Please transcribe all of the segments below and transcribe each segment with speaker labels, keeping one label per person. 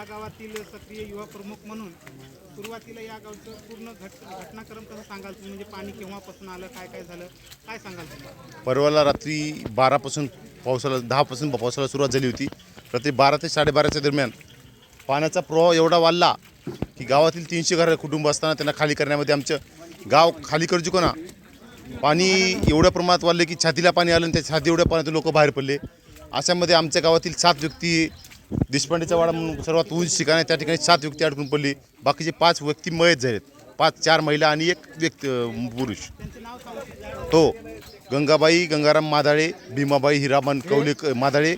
Speaker 1: या गावातील सक्रिय युवा प्रमुख म्हणून सुरुवातीला या गावचं पूर्ण घट घटनाक्रम कसं सांगाल तुम्ही? म्हणजे पाणी केव्हापासून आलं काय काय झालं? काय सांगाल तुम्ही?
Speaker 2: परवाला रात्री बारापासून पावसाला दहापासून पावसाला सुरुवात झाली होती. रात्री बारा ते साडेबाराच्या दरम्यान पाण्याचा प्रवाह एवढा वाढला की गावातील तीनशे घर कुटुंब असताना त्यांना खाली करण्यामध्ये आमचं गाव खाली करू चुको ना. पाणी एवढ्या प्रमाणात वाढले की छातीला पाणी आलं आणि त्या छाती एवढ्या पाण्यात लोक बाहेर पडले. अशामध्ये आमच्या गावातील सात व्यक्ती देशपांडेचा वाडा म्हणून सर्वात उंच ठिकाण आहे. त्या ठिकाणी सात व्यक्ती अडकून पडली. बाकीचे पाच व्यक्ती मयत झालेत. पाच चार महिला आणि एक व्यक्ती पुरुष.
Speaker 1: तो
Speaker 2: हो गंगाबाई गंगाराम मादाळे भीमाबाई हिरामन कौले मादाळे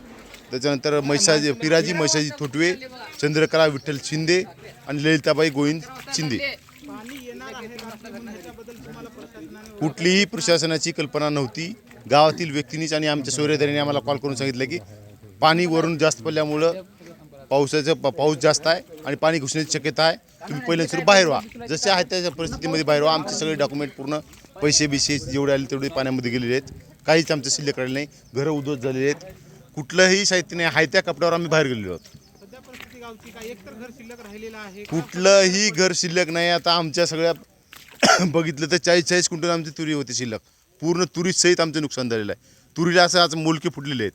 Speaker 2: त्याच्यानंतर मैसाजी पिराजी मैसाजी थोटवे चंद्रकला विठ्ठल शिंदे आणि ललिताबाई गोविंद शिंदे. कुठलीही प्रशासनाची कल्पना नव्हती. गावातील व्यक्तींनीच आणि आमच्या सूर्यधरीने आम्हाला कॉल करून सांगितलं की पाणी वरून जास्त पडल्यामुळं पावसाचं पा- पाऊस जास्त आहे आणि पाणी घुसण्याची शक्यता आहे. तुम्ही पहिले सुरू बाहेर व्हा. जसे आहे त्या परिस्थितीमध्ये बाहेर व्हा. आमचे सगळे डॉक्युमेंट पूर्ण पैसे बिसे जेवढे आले तेवढे पाण्यामध्ये गेलेले आहेत. काहीच आमचं शिल्लक राहिलं नाही. घरं उद्ध्वस्त झालेले आहेत. कुठलंही साहित्य नाही. आहे त्या कपड्यावर आम्ही बाहेर गेलेलो आहोत. कुठलंही घर शिल्लक नाही. आता आमच्या सगळ्या बघितलं तर चाळीस चाळीस क्विंटल आमची तुरी होती शिल्लक. पूर्ण तुरीसहित आमचं नुकसान झालेलं आहे. तुरीला असं आज मुलके फुटलेले आहेत.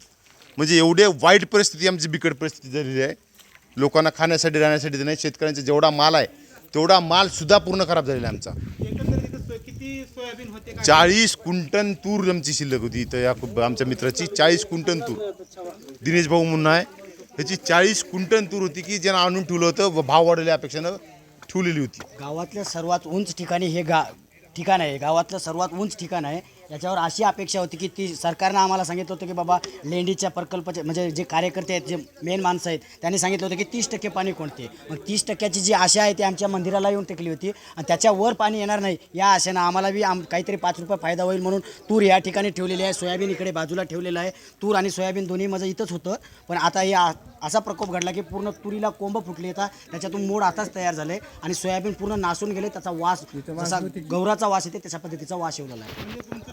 Speaker 2: म्हणजे एवढे वाईट परिस्थिती आमची बिकट परिस्थिती झालेली आहे. लोकांना खाण्यासाठी राहण्यासाठी नाही शेतकऱ्यांचा जेवढा माल आहे तेवढा माल सुद्धा पूर्ण खराब झालेला आहे आमचा.
Speaker 1: एकंदरीत इथं सोय- किती सोयाबीन होते काय
Speaker 2: चाळीस कुंटन तूर आमची शिल्लक होती इथं या कु- आमच्या मित्राची. चाळीस कुंटन तूर. दिनेश भाऊ म्हणून आहे. ह्याची चाळीस कुंटन तूर होती की ज्यांना आणून ठेवलं होतं व भाव वाढलेल्या अपेक्षेनं ठेवलेली होती.
Speaker 3: गावातल्या सर्वात उंच ठिकाणी हे गा ठिकाण आहे. गावातलं सर्वात उंच ठिकाण आहे. याच्यावर अशी अपेक्षा होती की ती सरकारनं आम्हाला सांगितलं होतं की बाबा लेंडीच्या प्रकल्पाचे म्हणजे जे कार्यकर्ते आहेत जे मेन माणसं आहेत त्यांनी सांगितलं होतं की तीस टक्के पाणी कोणते? मग तीस टक्क्याची जी आशा आहे ती आमच्या मंदिराला येऊन टेकली होती आणि त्याच्यावर पाणी येणार नाही या आशेनं आम्हाला बी आम काहीतरी पाच रुपये फायदा होईल म्हणून तूर या ठिकाणी ठेवलेली आहे सोयाबीन इकडे बाजूला ठेवलेलं आहे. तूर आणि सोयाबीन दोन्ही माझं इथंच होतं पण आता हे असा प्रकोप घडला की पूर्ण तुरीला कोंब फुटली येतात त्याच्यातून मोड आताच तयार झाले आणि सोयाबीन पूर्ण नासून गेले त्याचा वास जसा गौराचा वास येते तशा पद्धतीचा वास येवलेला आहे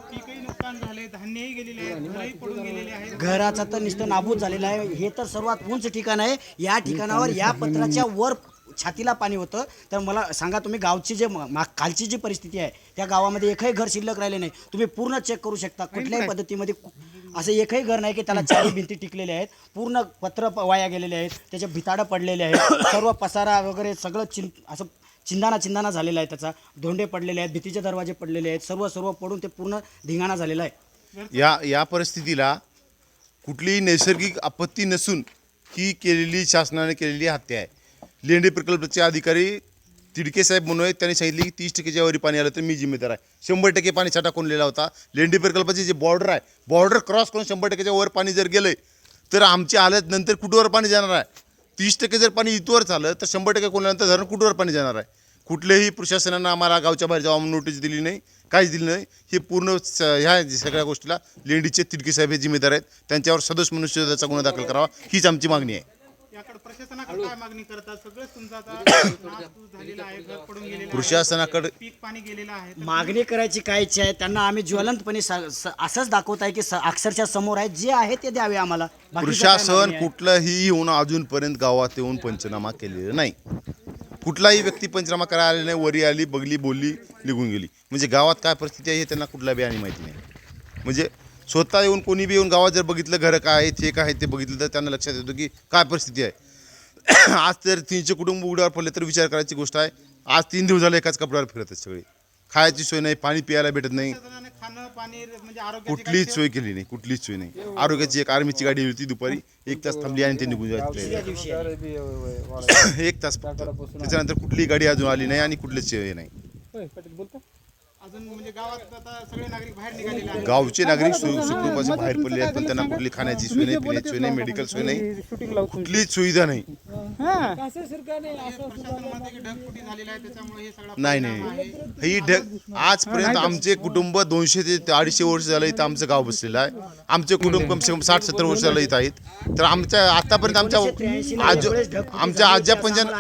Speaker 1: तुमचं पीकही नुकसान झाले धान्यही गेलेले आहे घरही पडून गेलेले आहेत.
Speaker 3: घराचा तर नुसतं नाबूद झालेला आहे. हे तर सर्वात उंच ठिकाण आहे. या ठिकाणावर या पत्राच्या वर छातीला पाणी होतं. तर मला सांगा तुम्ही गावची जे मा खालची जी परिस्थिती आहे त्या गावामध्ये एकही घर शिल्लक राहिले नाही. तुम्ही पूर्ण चेक करू शकता. कुठल्याही पद्धतीमध्ये असं एकही घर नाही की त्याला चारी भिंती टिकलेल्या आहेत. पूर्ण पत्र वाया गेलेले आहेत. त्याचे भिताडं पडलेले आहेत. सर्व पसारा वगैरे सगळं चिं असं चिंदाना चिंदाना झालेला आहे त्याचा. धोंडे पडलेले आहेत. भीतीचे दरवाजे पडलेले आहेत. सर्व सर्व पडून ते पूर्ण धिंगाणा झालेला आहे.
Speaker 2: या या परिस्थितीला कुठलीही नैसर्गिक आपत्ती नसून ही केलेली शासनाने केलेली हत्या आहे. लेंडे प्रकल्पाचे अधिकारी तिडके साहेब म्हणून आहेत. त्यांनी सांगितले की तीस टक्केच्या वरी पाणी आलं तर मी जिम्मेदार आहे. शंभर टक्के पाणी साठा कोणलेला होता? लेंडी प्रकल्पाचे जे बॉर्डर आहे बॉर्डर क्रॉस करून शंभर टक्क्याच्या वर पाणी जर गेलं तर आमची हालत नंतर कुठवर पाणी जाणार आहे? तीस टक्के जर पाणी इथवर झालं तर शंभर टक्के कोणल्यानंतर धरण कुठवर पाणी जाणार आहे? कुठल्याही प्रशासनानं आम्हाला गावच्या बाहेर जाऊन नोटीस दिली नाही. काहीच दिली नाही. हे पूर्ण स- ह्या सगळ्या गोष्टीला लेंडीचे तिडके साहेब हे जिम्मेदार आहेत. त्यांच्यावर सदोष मनुष्यचा गुन्हा दाखल करावा. हीच आमची मागणी आहे.
Speaker 1: याकडे प्रशासनाकडे काय मागणी करतात? सगळंच तुमचं आता नासधूस झालेलं आहे घर पडून गेलेलं आहे.
Speaker 2: प्रशासनाकडे
Speaker 1: पीक पाणी गेलेलं आहे. तर
Speaker 3: मागणी करायची काय इच्छा आहे. त्यांना आम्ही ज्वलंतपणे स- स- असंच दाखवत आहे की स- अक्षरशः समोर आहे. जे आहे ते द्यावे आम्हाला. बाकीचं काय
Speaker 2: प्रशासन
Speaker 3: आहे?
Speaker 2: कुठलंही येऊन अजूनपर्यंत गावात येऊन पंचनामा केलेला नाही. कुठलाही व्यक्ती पंचनामा करायला आली नाही वरी आली बघली बोलली निघून गेली. म्हणजे गावात काय परिस्थिती आहे हे त्यांना कुठला बी आणि माहिती नाही. म्हणजे स्वतः येऊन कोणी बी येऊन गावात जर बघितलं घरं काय आहे ते काय आहे ते बघितलं तर त्यांना लक्षात येतं की काय परिस्थिती आहे. आज तर तीनशे कुटुंब उघड्यावर पडले तर विचार करायची गोष्ट आहे. आज तीन दिवस झाले एकाच कपड्यावर फिरत आहेत सगळे. खायची सोय नाही पाणी प्यायला भेटत नाही.
Speaker 1: प्रशासनाने खाणं पाणी म्हणजे
Speaker 2: कुठलीच सोय केली नाही कुठलीच सोय नाही. आरोग्याची एक आर्मीची गाडी होती दुपारी एक तास थांबली आणि ते निघून जायचे एक तास त्याच्यानंतर कुठलीही गाडी अजून आली नाही आणि कुठलीच सोय नाही.
Speaker 1: अजून म्हणजे गावात आता सगळे नागरिक बाहेर निघालेले आहेत.
Speaker 2: गावचे नागरिक सु- सुखरूपाचे बाहेर पडले आहेत पण त्यांना कुठली खाण्याची सोय नाही पिण्याची सोय नाही मेडिकल सोय नाही. कुठलीच सुविधा नाही.
Speaker 1: प्रशासनामध्ये ढगफुटी झालेली आहे त्याच्यामुळे हे सगळा.
Speaker 2: नाही ही ढग आजपर्यंत आमचे कुटुंब दोनशे ते अडीचशे वर्ष झालं इथं आमचं गाव बसलेलं आहे. आमचे कुटुंब कमसे कम साठ सत्तर वर्ष झालं इथं आहेत. तर आमच्या आतापर्यंत आमच्या आज आमच्या आज्या पंजानं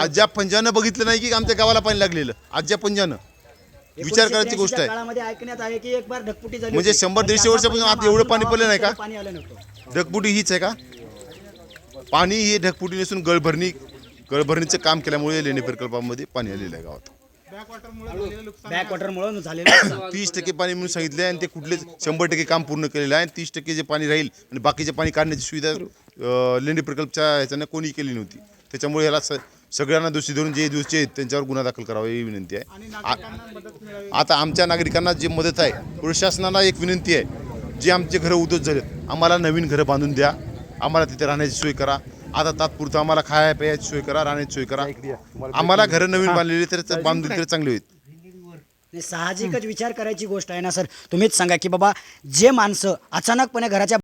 Speaker 2: आज्या पंजानं बघितलं नाही की आमच्या गावाला पाणी लागलेलं. आज्या पंजानं. विचार करायची गोष्ट आहे.
Speaker 3: काळामध्ये ऐकण्यात आहे की एक बार ढगफुटी झाली
Speaker 2: म्हणजे
Speaker 3: होती.
Speaker 2: शंभर
Speaker 3: पण
Speaker 2: दीडशे
Speaker 3: त्याचा
Speaker 2: वर्षापासून
Speaker 3: परिणाम
Speaker 2: आता एवढं पाणी पडलं नाही का?
Speaker 3: पाणी आलं नव्हतं.
Speaker 2: ढगपुटी हीच आहे का? पाणी ही ढगपुटी नसून गळभरणी कळभरणीचं काम केल्यामुळे लेणी प्रकल्पामध्ये पाणी आलेलं आहे गावात.
Speaker 1: झालेलं नुकसान.
Speaker 2: तीस टक्के पाणी म्हणून सांगितले आणि ते कुठलेच शंभर टक्के काम पूर्ण केलेलं आहे. तीस टक्के जे पाणी राहील आणि बाकीचे पाणी काढण्याची सुविधा अं, लेंडी प्रकल्पच्या ह्याच्यानं कोणी केली नव्हती. त्याच्यामुळे याला स सगळ्यांना दोषी धरून जे दोषी आहेत त्यांच्यावर गुन्हा दाखल करावा ही विनंती आहे.
Speaker 1: आणि नागरिकांना मदत मिळावी.
Speaker 2: आता आमच्या नागरिकांना जी मदत आहे प्रशासनाला एक विनंती आहे जे आमचे घरं उद्ध्वस्त झालेत आम्हाला नवीन घरं बांधून द्या. आम्हाला तिथे राहण्याची सोय करा. आता तात्पुरतं आम्हाला खाया प्यायची सोय करा राहण्याची सोय करा. आम्हाला घरं नवीन बांधलेली तर बांधून तर चांगली होईल.
Speaker 3: साहजिकच विचार करायची गोष्ट आहे ना सर. तुम्हीच सांगा की बाबा जे माणसं अचानकपणे घराच्या